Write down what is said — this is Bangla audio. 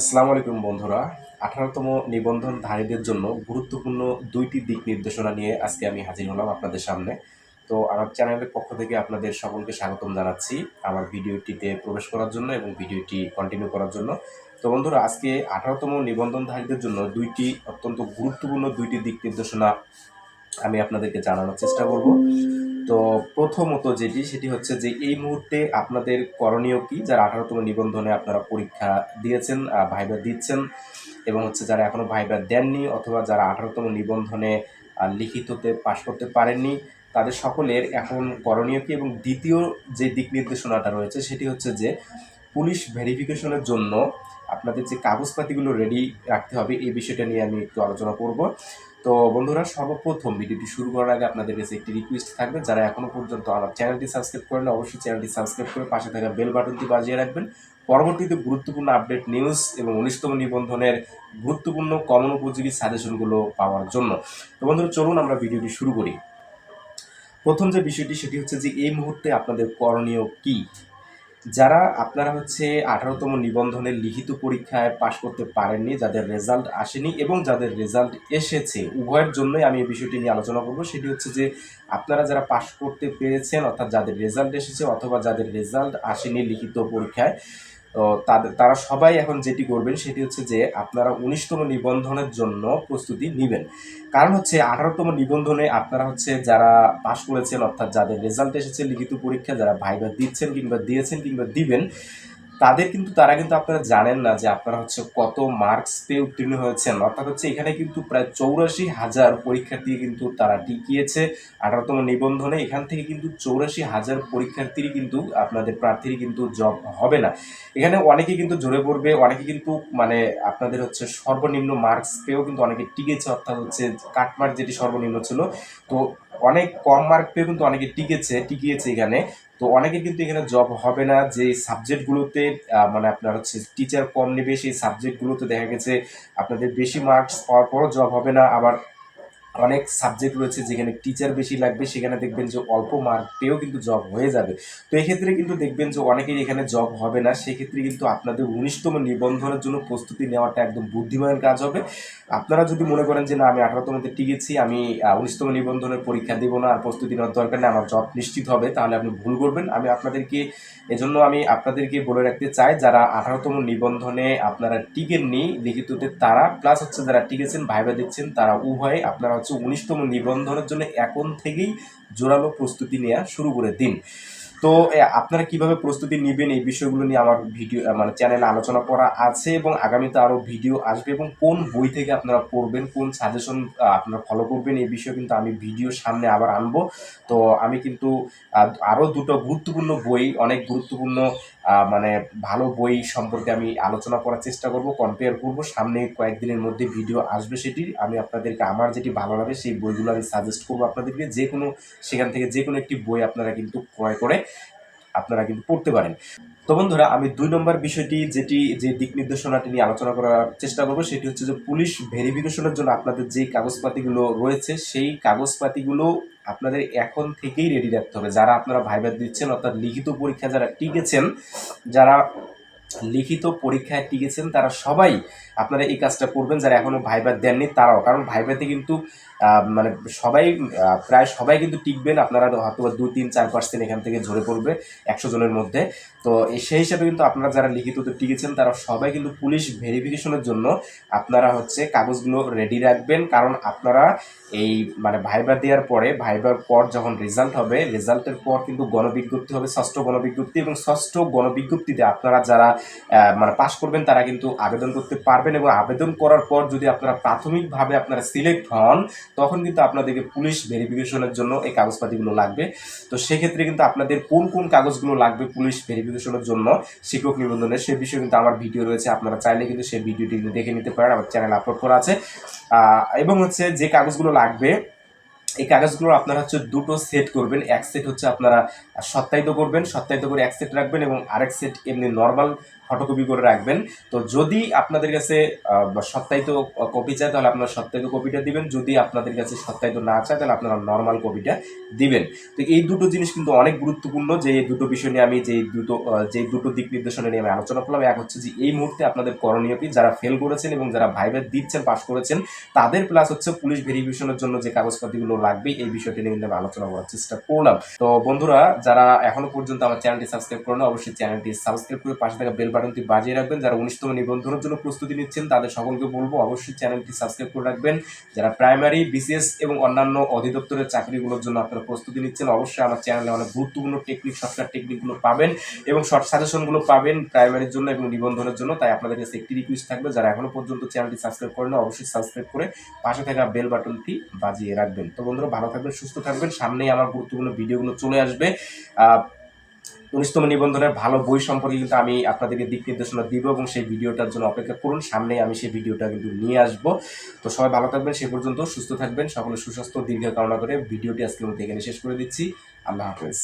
আসসালামু আলাইকুম বন্ধুরা। আঠারোতম নিবন্ধনধারীদের জন্য গুরুত্বপূর্ণ দুইটি দিক নির্দেশনা নিয়ে আজকে আমি হাজির হলাম আপনাদের সামনে। তো আমার চ্যানেলের পক্ষ থেকে আপনাদের সকলকে স্বাগতম জানাচ্ছি আমার ভিডিওটিতে প্রবেশ করার জন্য এবং ভিডিওটি কন্টিনিউ করার জন্য। তো বন্ধুরা, আজকে আঠারোতম নিবন্ধনধারীদের জন্য দুইটি অত্যন্ত গুরুত্বপূর্ণ দুইটি দিক নির্দেশনা আমি আপনাদেরকে জানানোর চেষ্টা করব। তো প্রথমত যেটি, সেটি হচ্ছে যে এই মুহূর্তে আপনাদের করণীয় কি? যারা আঠারোতম নিবন্ধনে আপনারা পরীক্ষা দিয়েছেন ভাইবা দিচ্ছেন এবং হচ্ছে যারা এখনও ভাইবা দেননি অথবা যারা আঠারোতম নিবন্ধনে লিখিততে পাশ করতে পারেননি, তাদের সকলের এখন করণীয় কি? এবং দ্বিতীয় যে দিক নির্দেশনাটা রয়েছে, সেটি হচ্ছে যে পুলিশ ভেরিফিকেশনের জন্য আপনাদের যে কাগজপাতিগুলো রেডি রাখতে হবে, এই বিষয়টা নিয়ে আমি একটু আলোচনা করব। তো বন্ধুরা, সর্বপ্রথম ভিডিওটি শুরু করার আগে আপনাদের কাছে একটি রিকোয়েস্ট থাকবে। যারা এখনও পর্যন্ত আমার চ্যানেলটি সাবস্ক্রাইব করেন অবশ্যই চ্যানেলটি সাবস্ক্রাইব করে পাশে থাকা বেল বাটনটি বাজিয়ে রাখবেন। পরবর্তীতে গুরুত্বপূর্ণ আপডেট নিউজ এবং উনিশতম নিবন্ধনের গুরুত্বপূর্ণ কমন উপযোগী সাজেশনগুলো পাওয়ার জন্য। তো বন্ধুরা, চলুন আমরা ভিডিওটি শুরু করি। প্রথম যে বিষয়টি, সেটি হচ্ছে যে এই মুহূর্তে আপনাদের করণীয় কি? যারা আপনারা হচ্ছে আঠারোতম নিবন্ধনের লিখিত পরীক্ষায় পাশ করতে পারেননি, যাদের রেজাল্ট আসেনি এবং যাদের রেজাল্ট এসেছে, উভয়ের জন্যই আমি এই বিষয়টি নিয়ে আলোচনা করব। সেটি হচ্ছে যে, আপনারা যারা পাশ করতে পেরেছেন, অর্থাৎ যাদের রেজাল্ট এসেছে অথবা যাদের রেজাল্ট আসেনি লিখিত পরীক্ষায় তো তাদের তারা সবাই এখন যেটি করবেন সেটি হচ্ছে যে আপনারা উনিশতম নিবন্ধনের জন্য প্রস্তুতি নেবেন। কারণ হচ্ছে আঠারোতম নিবন্ধনে আপনারা হচ্ছে যারা পাশ করেছেন, অর্থাৎ যাদের রেজাল্ট এসেছে, লিখিত পরীক্ষা যারা ভাইবা দিচ্ছেন কিংবা দিয়েছেন কিংবা দিবেন তাদের কিন্তু তারা কিন্তু আপনারা জানেন না যে আপনারা হচ্ছে কত মার্কস পেয়ে উত্তীর্ণ হয়েছেন। অর্থাৎ হচ্ছে এখানে কিন্তু প্রায় চৌরাশি হাজার পরীক্ষার্থী কিন্তু তারা টিকিয়েছে। আঠারোতম নিবন্ধনে এখান থেকে কিন্তু চৌরাশি হাজার পরীক্ষার্থীরই কিন্তু আপনাদের প্রার্থীরই কিন্তু জব হবে না। এখানে অনেকে কিন্তু জোরে পড়বে, অনেকে কিন্তু মানে আপনাদের হচ্ছে সর্বনিম্ন মার্কস পেয়েও কিন্তু অনেকে টিকেছে। অর্থাৎ হচ্ছে কাটমার্ক যেটি সর্বনিম্ন ছিল। তো অনেক কম মার্ক পেয়ে কিন্তু অনেকে টিকেছে, টিকিয়েছে এখানে। তো অনেকে কিন্তু এখানে জব হবে না। যে সাবজেক্টগুলোতে মানে আপনার হচ্ছে টিচার কম নেবে, সেই সাবজেক্টগুলোতে দেখা গেছে আপনাদের বেশি মার্কস পাওয়ার পরও জব হবে না। আবার অনেক সাবজেক্ট রয়েছে যেখানে টিচার বেশি লাগবে, সেখানে দেখবেন যে অল্প মার্ক পেয়েও কিন্তু জব হয়ে যাবে। তো এক্ষেত্রে কিন্তু দেখবেন যে অনেকেই এখানে জব হবে না, সেক্ষেত্রে কিন্তু আপনাদের উনিশতম নিবন্ধনের জন্য প্রস্তুতি নেওয়াটা একদম বুদ্ধিমানের কাজ হবে। আপনারা যদি মনে করেন যে, না, আমি আঠারোতমতে টিকেছি, আমি উনিশতম নিবন্ধনের পরীক্ষা দেব না, আর প্রস্তুতি নেওয়ার দরকার নেই, আমার জব নিশ্চিত হবে, তাহলে আপনি ভুল করবেন। আমি আপনাদেরকে, এজন্য আমি আপনাদেরকে বলে রাখতে চাই, যারা আঠারোতম নিবন্ধনে আপনারা টিকেননি, লিখিততে তারা প্লাস হচ্ছে যারা টিকেছেন ভাইবা দিচ্ছেন, তারা উভয়ে আপনারা উনিশতম নিবন্ধনের জন্য এখন থেকেই জোরালো প্রস্তুতি নেওয়া শুরু করে দিন। তো আপনারা কীভাবে প্রস্তুতি নেবেন এই বিষয়গুলো নিয়ে আমার ভিডিও মানে চ্যানেলে আলোচনা করা আছে এবং আগামীতে আরও ভিডিও আসবে এবং কোন বই থেকে আপনারা পড়বেন, কোন সাজেশন আপনারা ফলো করবেন এই বিষয়ে কিন্তু আমি ভিডিও সামনে আবার আনব। তো, আমি কিন্তু আরও দুটো গুরুত্বপূর্ণ বই, অনেক গুরুত্বপূর্ণ মানে ভালো বই সম্পর্কে আমি আলোচনা করার চেষ্টা করব কম্পেয়ার করব। সামনে কয়েকদিনের মধ্যে ভিডিও আসবে সেটি। আমি আপনাদেরকে, আমার যেটি ভালো লাগে সেই বইগুলো আমি সাজেস্ট করব আপনাদেরকে। যে কোনো সেখান থেকে যে কোনো একটি বই আপনারা কিন্তু ক্রয় করে আপনারা কিন্তু পড়তে পারেন। তো বন্ধুরা, আমি দুই নম্বর বিষয়টি, যেটি, যে দিক নির্দেশনাটি নিয়ে আলোচনা করার চেষ্টা করব, সেটি হচ্ছে যে পুলিশ ভেরিফিকেশনের জন্য আপনাদের যে কাগজপাতিগুলো রয়েছে, সেই কাগজপাতিগুলো আপনাদের এখন থেকেই রেডি রাখতে হবে। যারা আপনারা ভাইবার দিচ্ছেন, অর্থাৎ লিখিত পরীক্ষা যারা টিকেছেন, যারা লিখিত পরীক্ষায় টিকেছেন তারা সবাই। আপনারা এই কাজটা করবেন, যারা এখনও ভাইবার দেননি তারাও। কারণ ভাইবাতে কিন্তু মানে সবাই প্রায় সবাই কিন্তু টিকবেন। আপনারা হয়তো বা দুই, তিন, চার পার্সেন্ট এখান থেকে ঝরে পড়বে, একশো জনের মধ্যে। তো সেই হিসাবে কিন্তু আপনারা যারা লিখিততে টিকেছেন, তারা সবাই কিন্তু পুলিশ ভেরিফিকেশনের জন্য আপনারা হচ্ছে কাগজগুলো রেডি রাখবেন। কারণ আপনারা এই মানে ভাইবা দেওয়ার পরে, ভাইবার পর যখন রেজাল্ট হবে রেজাল্টের পর কিন্তু গণবিজ্ঞপ্তি হবে, ষষ্ঠ গণবিজ্ঞপ্তি এবং ষষ্ঠ গণবিজ্ঞপ্তিতে আপনারা যারা মানে পাশ করবেন, তারা কিন্তু আবেদন করতে পারবেন এবং আবেদন করার পর যদি আপনারা প্রাথমিকভাবে আপনারা সিলেক্ট হন, তখন কিন্তু আপনাদেরকে পুলিশ ভেরিফিকেশনের জন্য এই কাগজপাতিগুলো লাগবে। তো সেক্ষেত্রে কিন্তু আপনাদের কোন কোন কাগজগুলো লাগবে পুলিশ ভেরিফিকেশনের জন্য শিক্ষক নিবন্ধনের সে বিষয়ে কিন্তু আমার ভিডিও রয়েছে। আপনারা চাইলে কিন্তু সেই ভিডিওটি দেখে নিতে পারেন, আমার চ্যানেল আপলোড করা আছে। এবং হচ্ছে যে কাগজগুলো লাগবে এই কাগজগুলো আপনারা হচ্ছে দুটো সেট করবেন। এক সেট হচ্ছে আপনারা সত্যায়িত করবেন, সত্যায়িত করে এক সেট রাখবেন এবং আরেক সেট এমনি নর্মাল ফটোকপি করে রাখবেন। তো যদি আপনাদের কাছে সত্যায়িত কপি চায়, তাহলে আপনারা সত্যায়িত কপিটা দিবেন। যদি আপনাদের কাছে সত্যায়িত না চায়, তাহলে আপনারা নর্মাল কপিটা দিবেন। তো এই দুটো জিনিস কিন্তু অনেক গুরুত্বপূর্ণ। যে দুটো বিষয় নিয়ে আমি যেই দুটো যেই দুটো দিক নির্দেশনা নিয়ে আমি আলোচনা করলাম, এক হচ্ছে যে এই মুহূর্তে আপনাদের করণীয় কি? যারা ফেল করেছেন এবং যারা ভাইবার দিচ্ছেন পাস করেছেন, তাদের প্লাস হচ্ছে পুলিশ ভেরিফিকেশনের জন্য যে কাগজপাতিগুলো লাগবে, এই বিষয়টি নিয়ে কিন্তু আমি আলোচনা করার চেষ্টা করলাম। তো বন্ধুরা, যারা এখনও পর্যন্ত আমার চ্যানেলটি সাবস্ক্রাইব করেন অবশ্যই চ্যানেলটি সাবস্ক্রাইব করে পাশে থাকা বেল বাটনটি বাজিয়ে রাখবেন। যারা উনিশতম নিবন্ধনের জন্য প্রস্তুতি নিচ্ছেন, তাদের সকলকে বলব অবশ্যই চ্যানেলটি সাবস্ক্রাইব করে রাখবেন। যারা প্রাইমারি, বিসিএস এবং অন্যান্য অধিদপ্তরের চাকরিগুলোর জন্য আপনারা প্রস্তুতি নিচ্ছেন, অবশ্যই আমার চ্যানেলে অনেক গুরুত্বপূর্ণ টেকনিক শর্টকাট টেকনিকগুলো পাবেন এবং শর্ট সাজেশনগুলো পাবেন প্রাইমারির জন্য এবং নিবন্ধনের জন্য। তাই আপনাদের কাছে একটি রিকোয়েস্ট থাকবে, যারা এখনও পর্যন্ত চ্যানেলটি সাবস্ক্রাইব করেন অবশ্যই সাবস্ক্রাইব করে পাশে থাকা বেল বাটনটি বাজিয়ে রাখবেন। তো বন্ধুরা, ভালো থাকবেন, সুস্থ থাকবেন। সামনেই আমার গুরুত্বপূর্ণ ভিডিওগুলো চলে আসবে। উনিশতম নিবন্ধনের ভালো বই সম্পর্কে কিন্তু আমি আপনাদেরকে দিক নির্দেশনা দিব এবং সেই ভিডিওটার জন্য অপেক্ষা করুন। সামনেই আমি সেই ভিডিওটা কিন্তু নিয়ে আসব। তো সবাই ভালো থাকবেন, সে পর্যন্ত সুস্থ থাকবেন, সকলে সুস্বাস্থ্য, দীর্ঘ কামনা করে ভিডিওটি আজকের মধ্যে এখানে শেষ করে দিচ্ছি। আল্লাহ হাফেজ।